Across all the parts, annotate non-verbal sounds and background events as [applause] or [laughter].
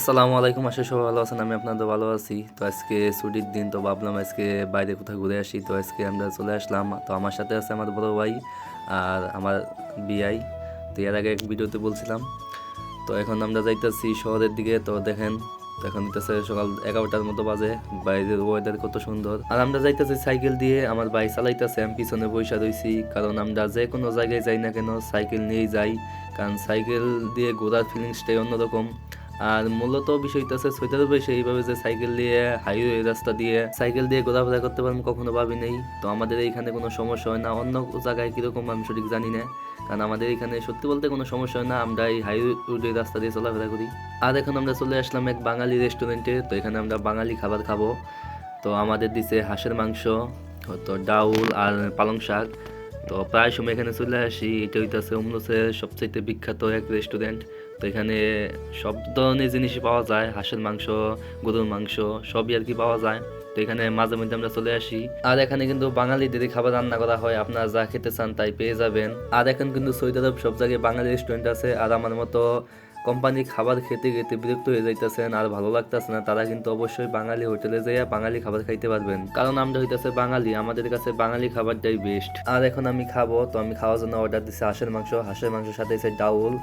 আসসালামু আলাইকুম, আশা সবাই ভালো আছেন, আমি আপনাদের ভালো আছি। তো আজকে ছুটির দিন, তো ভাবলাম আজকে বাইরে কোথাও ঘুরে আসি। তো আজকে আমরা চলে আসলাম, তো আমার সাথে আছে আমার বড় ভাই আর আমার বিআই। তো এর আগে এক ভিডিওতে বলছিলাম, তো এখন আমরা যাইতেছি শহরের দিকে। তো দেখেন এখন হইতেছে সকাল এগারোটার মতো বাজে, বাইরের ওয়েদার কত সুন্দর। আর আমরা যাইতেছি সাইকেল দিয়ে, আমার ভাই চালাইতেছে, আমি পিছনে বৈশা রইছি। কারণ আমরা যে কোনো জায়গায় যাই না কেন, সাইকেল নিয়েই যাই। কারণ সাইকেল দিয়ে ঘোরার ফিলিংসটাই অন্যরকম। আর মূলত বিষয়টা আছে সৈতার বয়সে এইভাবে যে সাইকেল দিয়ে হাইওয়ে রাস্তা দিয়ে সাইকেল দিয়ে ঘোরাফেরা করতে পারব কখনো ভাবি নেই। তো আমাদের এইখানে কোনো সমস্যা হয় না। অন্য জায়গায় কীরকম আমি সঠিক জানি না। কারণ আমাদের এখানে সত্যি বলতে কোনো সমস্যা হয় না। আমরা এই হাইওয়ে রাস্তা দিয়ে চলাফেরা করি। আর এখন আমরা চলে আসলাম এক বাঙালি রেস্টুরেন্টে তো এখানে আমরা বাঙালি খাবার খাব। তো আমাদের দিছে হাঁসের মাংস তো ডাউল আর পালং শাক। তো প্রায় সময় এখানে চলে আসি। এটা হইতেছে অমলসের সবচাইতে বিখ্যাত এক রেস্টুরেন্ট তো এখানে সব ধরনের জিনিসই পাওয়া যায়, হাঁসের মাংস, গরুর মাংস, সবই আর কি পাওয়া যায়। তো এখানে মাঝে মধ্যে আমরা চলে আসি। আর এখানে কিন্তু বাঙালিদের খাবার রান্না করা হয়, আপনার যা খেতে চান তাই পেয়ে যাবেন। আর এখন কিন্তু সৌদি আরব সব জায়গায় বাঙালি রেস্টুরেন্ট আছে। আর আমার মতো কোম্পানি খাবার খেতে খেতে বিরক্ত হয়ে যাইতেছেন আর ভালো লাগতেছে না, তারা কিন্তু অবশ্যই বাঙালি হোটেলে যাইয়া বাঙালি খাবার খাইতে পারবেন। কারণ আমরা হইতেছে বাঙালি, আমাদের কাছে বাঙালি খাবারটাই বেস্ট আর এখন আমি খাব, তো আমি খাওয়ার জন্য অর্ডার দিছি হাঁসের মাংস। হাঁসের মাংসের সাথে এসে ডাউল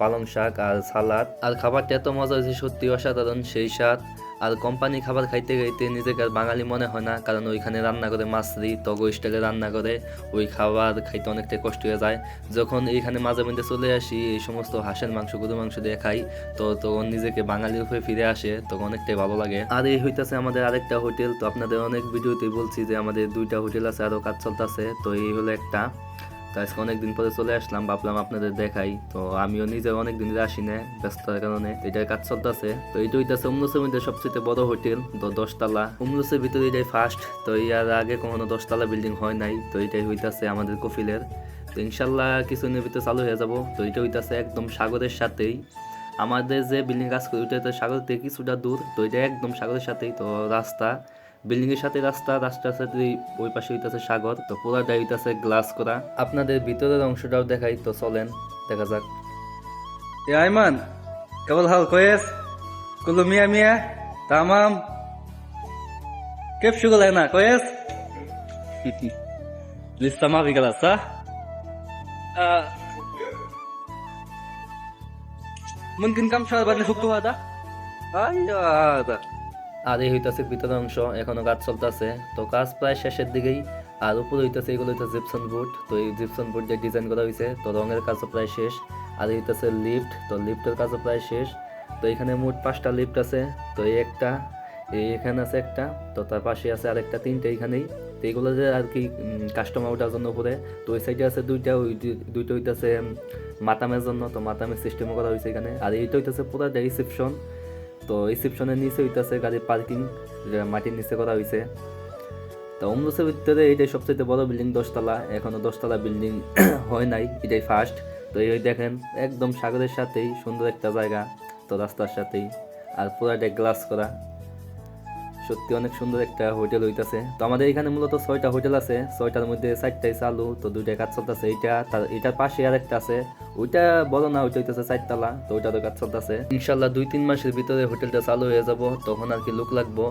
পালং শাক আর সালাদ। আর খাবারটা এত মজা হয়েছে সত্যি অসাধারণ সেই স্বাদ। আর কোম্পানি খাবার খাইতে খাইতে নিজেকে আর বাঙালি মনে হয় না, কারণ ওইখানে রান্না করে মাছরি তগো স্টাইলে রান্না করে, ওই খাবার খাইতে অনেকটাই কষ্ট হয়ে যায়। যখন এইখানে মাঝে মধ্যে চলে আসি, এই সমস্ত হাঁসের মাংস গরু মাংস দিয়ে খাই, তো তখন নিজেকে বাঙালির হয়ে ফিরে আসে, তখন অনেকটাই ভালো লাগে। আর এই হইতেছে আমাদের আরেকটা হোটেল, তো আপনাদের অনেক ভিডিওতেই বলছি যে আমাদের দুইটা হোটেল আছে, আরও কাজ চলতেছে, তো এই হলো একটা। তো আজকে অনেকদিন পরে চলে আসলাম, ভাবলাম আপনাদের দেখাই। তো আমিও নিজে অনেকদিন আসি না ব্যস্ততার কারণে। এটার কাজ চলতেছে। তো এটা হইতাছে উমলুসের মধ্যে সবচেয়ে বড় হোটেল, তো দশতলা। উমলুসের ভিতরে এটাই ফার্স্ট তো ইয়ার আগে কখনো দশতলা বিল্ডিং হয় নাই। তো এটাই হইতাছে আমাদের কফিলের। তো ইনশাল্লাহ কিছুদিনের ভিতরে চালু হয়ে যাব। তো এটা হইতাছে একদম সাগরের সাথেই। আমাদের যে বিল্ডিং কাজ করি ওইটা সাগর থেকে কিছুটা দূর। তো এটা একদম সাগরের সাথেই, তো রাস্তা। বিল্ডিং এর সাথে রাস্তা রাস্তার সাথে ওই পাশে হইতাছে সাগর তো পুরাটা হইতাছে গ্লাস করা আপনাদের ভিতরের অংশটাও দেখাই তো চলেন দেখা যাক يا ايمن قبل هذا كويس كله مية مية تمام كيف شغل هنا كويس لسه ما في قلق صح آه. ممكن كم شهر بعد نفكوا هذا ايوه هذا আর এই হইতাছে ভিতরের অংশ, এখনও কাজ চলতেছে। তো কাজ প্রায় শেষের দিকেই, আর উপরে হইতাছে, এগুলো হইতাছে জিপসন বুট তো এই জিপসন বোর্ড যে ডিজাইন করা হয়েছে তো রঙের কাজও প্রায় শেষ। আর এই হইতাছে লিফট তো লিফটের কাজও প্রায় শেষ। তো এখানে মোট পাঁচটা লিফট আছে, তো এই একটা, এই এখানে আছে একটা, তো তার পাশে আছে আরেকটা, তিনটে এখানেই। তো এগুলো যে আর কি কাস্টমার ওঠার জন্য উপরে। তো ওই সাইডে আছে দুইটা, ওই দুইটা হইতাছে মাতামের জন্য। তো মাতামের সিস্টেমও করা হয়েছে এখানে। আর এইটা হইতাছে পুরো রিসেপশন তো রিসেপশনের নিচে হইতেছে গাড়ির পার্কিং মাটির নিচে করা হয়েছে তো অমরুসের ভিতরে এটাই সবচেয়ে বড় বিল্ডিং, দশতলা। এখনও দশতলা বিল্ডিং [clears throat] হয় নাই, এটাই ফার্স্ট তো এই দেখেন, একদম সাগরের সাথেই সুন্দর একটা জায়গা, তো রাস্তার সাথেই। আর পুরাটা গ্লাস করা। সত্যি অনেক সুন্দর একটা হোটেল হইতাছে। তো আমাদের এখানে মূলত ছয়টা হোটেল আছে, ছয়টার মধ্যে চারটাই চালু, তো দুইটাই কাজ চলতেছে। এইটা তার এটার পাশে আর একটা আছে। ওইটা বলো না, ওইটা হইতেছে চারতলা, তো ওইটা তো কাজ চলতেছে। ইনশাল্লাহ দুই তিন মাসের ভিতরে হোটেলটা চালু হয়ে যাব, তখন আর কি লোক লাগবো।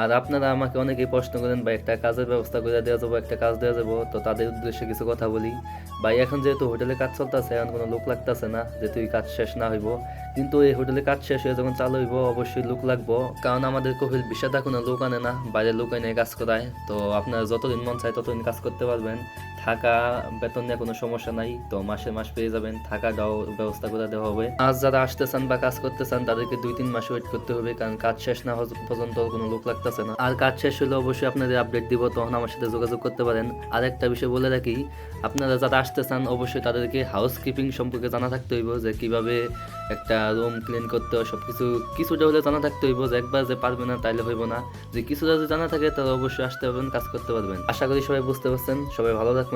আর আপনারা আমাকে অনেকেই প্রশ্ন করেন বা একটা কাজের ব্যবস্থা করে দেওয়া যাব, একটা কাজ দেওয়া যাব। তো তাদের উদ্দেশ্যে কিছু কথা বলি। ভাই, এখন যেহেতু হোটেলে কাজ চলতেছে, এখন কোনো লোক লাগতেছে না, যেহেতু এই কাজ শেষ না হইব, কিন্তু এই হোটেলে কাজ শেষ হয়ে যখন চালু হইব, অবশ্যই লোক লাগবো। কারণ আমাদের কহিল বিষাদা কোনো লোক আনে না, বাইরের লোক এনে কাজ করায়। তো আপনারা যতদিন মন চায় ততদিন কাজ করতে পারবেন। থাকা বেতন নিয়ে কোনো সমস্যা নাই, তো মাসে মাস পেয়ে যাবেন থাকাটাও ব্যবস্থা করে দেওয়া হবে। আজ যারা আসতে চান বা কাজ করতে চান তাদেরকে দুই তিন মাস ওয়েট করতে হবে, কারণ কাজ শেষ না পর্যন্ত কোনো লোক লাগতেছে না। আর কাজ শেষ হলে অবশ্যই আপনাদের আপডেট দিব, তখন আমার সাথে যোগাযোগ করতে পারেন। আর একটা বিষয় বলে রাখি, আপনারা যারা আসতে চান অবশ্যই তাদেরকে হাউস কিপিং সম্পর্কে জানা থাকতে হইব, যে কীভাবে একটা রুম ক্লিন করতে হয় সব কিছু কিছুটা হলে জানা থাকতে হইব, যে একবার যে পারবে না, তাইলে হইব না। যে কিছুটা যদি জানা থাকে, তাহলে অবশ্যই আসতে পারবেন, কাজ করতে পারবেন। আশা করি সবাই বুঝতে পারছেন, সবাই ভালো থাকবেন।